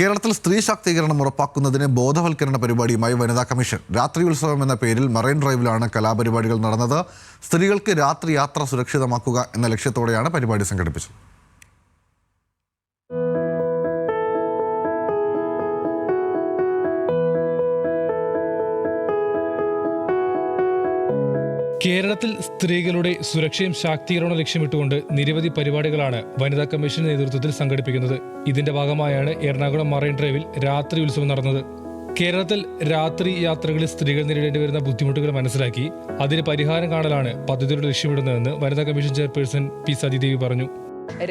കേരളത്തിൽ സ്ത്രീ ശാക്തീകരണം ഉറപ്പാക്കുന്നതിന് ബോധവൽക്കരണ പരിപാടിയുമായി വനിതാ കമ്മീഷൻ. രാത്രി ഉത്സവം എന്ന പേരിൽ മറൈൻ ഡ്രൈവിലാണ് കലാപരിപാടികൾ നടന്നത്. സ്ത്രീകൾക്ക് രാത്രി യാത്ര സുരക്ഷിതമാക്കുക എന്ന ലക്ഷ്യത്തോടെയാണ് പരിപാടി സംഘടിപ്പിച്ചത്. കേരളത്തിൽ സ്ത്രീകളുടെ സുരക്ഷയും ശാക്തീകരണവും ലക്ഷ്യമിട്ടുകൊണ്ട് നിരവധി പരിപാടികളാണ് വനിതാ കമ്മീഷൻ നേതൃത്വത്തിൽ സംഘടിപ്പിക്കുന്നത്. ഇതിന്റെ ഭാഗമായാണ് എറണാകുളം മറൈൻ ഡ്രൈവിൽ രാത്രി ഉത്സവം നടന്നത്. കേരളത്തിൽ രാത്രി യാത്രകളിൽ സ്ത്രീകൾ നേരിടേണ്ടി വരുന്ന ബുദ്ധിമുട്ടുകൾ മനസ്സിലാക്കി അതിന് പരിഹാരം കാണലാണ് പദ്ധതിയുടെ ലക്ഷ്യമിടുന്നതെന്ന് വനിതാ കമ്മീഷൻ ചെയർപേഴ്സൺ പി സതിദേവി പറഞ്ഞു.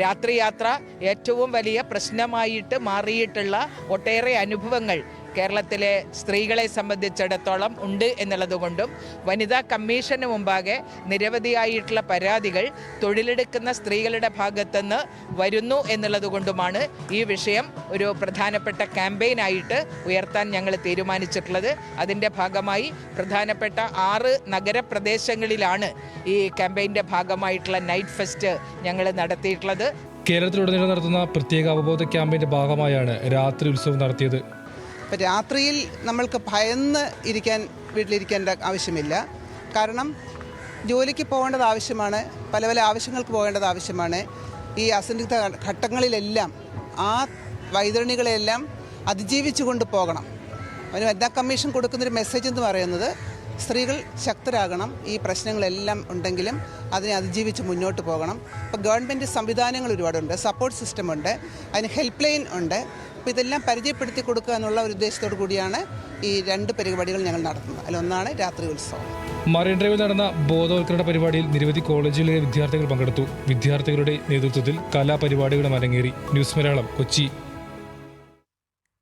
രാത്രി യാത്ര ഏറ്റവും വലിയ പ്രശ്നമായിട്ട് മാറിയിട്ടുള്ള ഒട്ടേറെ അനുഭവങ്ങൾ കേരളത്തിലെ സ്ത്രീകളെ സംബന്ധിച്ചിടത്തോളം ഉണ്ട് എന്നുള്ളതുകൊണ്ടും വനിതാ കമ്മീഷന് മുമ്പാകെ നിരവധിയായിട്ടുള്ള പരാതികൾ തൊഴിലെടുക്കുന്ന സ്ത്രീകളുടെ ഭാഗത്തുനിന്ന് വരുന്നു എന്നുള്ളതുകൊണ്ടുമാണ് ഈ വിഷയം ഒരു പ്രധാനപ്പെട്ട ക്യാമ്പയിനായിട്ട് ഉയർത്താൻ ഞങ്ങൾ തീരുമാനിച്ചിട്ടുള്ളത്. അതിന്റെ ഭാഗമായി പ്രധാനപ്പെട്ട ആറ് നഗരപ്രദേശങ്ങളിലാണ് ഈ ക്യാമ്പയിന്റെ ഭാഗമായിട്ടുള്ള നൈറ്റ് ഫെസ്റ്റ് ഞങ്ങൾ നടത്തിയിട്ടുള്ളത്. കേരളത്തിലുടനീളം നടത്തുന്ന പ്രത്യേക അവബോധ ക്യാമ്പയിന്റെ ഭാഗമായാണ് രാത്രി ഉത്സവം നടത്തിയത്. ഇപ്പം രാത്രിയിൽ നമ്മൾക്ക് ഭയന്ന് ഇരിക്കാൻ വീട്ടിലിരിക്കേണ്ട ആവശ്യമില്ല. കാരണം ജോലിക്ക് പോകേണ്ടത് ആവശ്യമാണ് പല പല ആവശ്യങ്ങൾക്ക് പോകേണ്ടത് ആവശ്യമാണ്. ഈ അസന്നിഗ്ധ ഘട്ടങ്ങളിലെല്ലാം ആ വൈതരണികളെല്ലാം അതിജീവിച്ചു കൊണ്ട് പോകണം. അതിന് വനിതാ കമ്മീഷൻ കൊടുക്കുന്നൊരു മെസ്സേജ് എന്ന് പറയുന്നത് സ്ത്രീകൾ ശക്തരാകണം ഈ പ്രശ്നങ്ങളെല്ലാം ഉണ്ടെങ്കിലും അതിനെ അതിജീവിച്ച് മുന്നോട്ട് പോകണം. ഇപ്പോൾ ഗവൺമെന്റ് സംവിധാനങ്ങൾ ഒരുപാടുണ്ട് സപ്പോർട്ട് സിസ്റ്റം ഉണ്ട് അതിന് ഹെൽപ്പ് ലൈൻ ഉണ്ട്. അപ്പോൾ ഇതെല്ലാം പരിചയപ്പെടുത്തി കൊടുക്കുക എന്നുള്ള ഒരു ഉദ്ദേശത്തോടു കൂടിയാണ് ഈ രണ്ട് പരിപാടികൾ ഞങ്ങൾ നടത്തുന്നത്. അതിലൊന്നാണ് രാത്രി ഉത്സവം. മറൈൻ ഡ്രൈവിൽ നടന്ന ബോധവൽക്കരണ പരിപാടിയിൽ നിരവധി കോളേജുകളിലെ വിദ്യാർത്ഥികൾ പങ്കെടുത്തു. വിദ്യാർത്ഥികളുടെ നേതൃത്വത്തിൽ കലാപരിപാടികളും അരങ്ങേറി. ന്യൂസ് മലയാളം കൊച്ചി.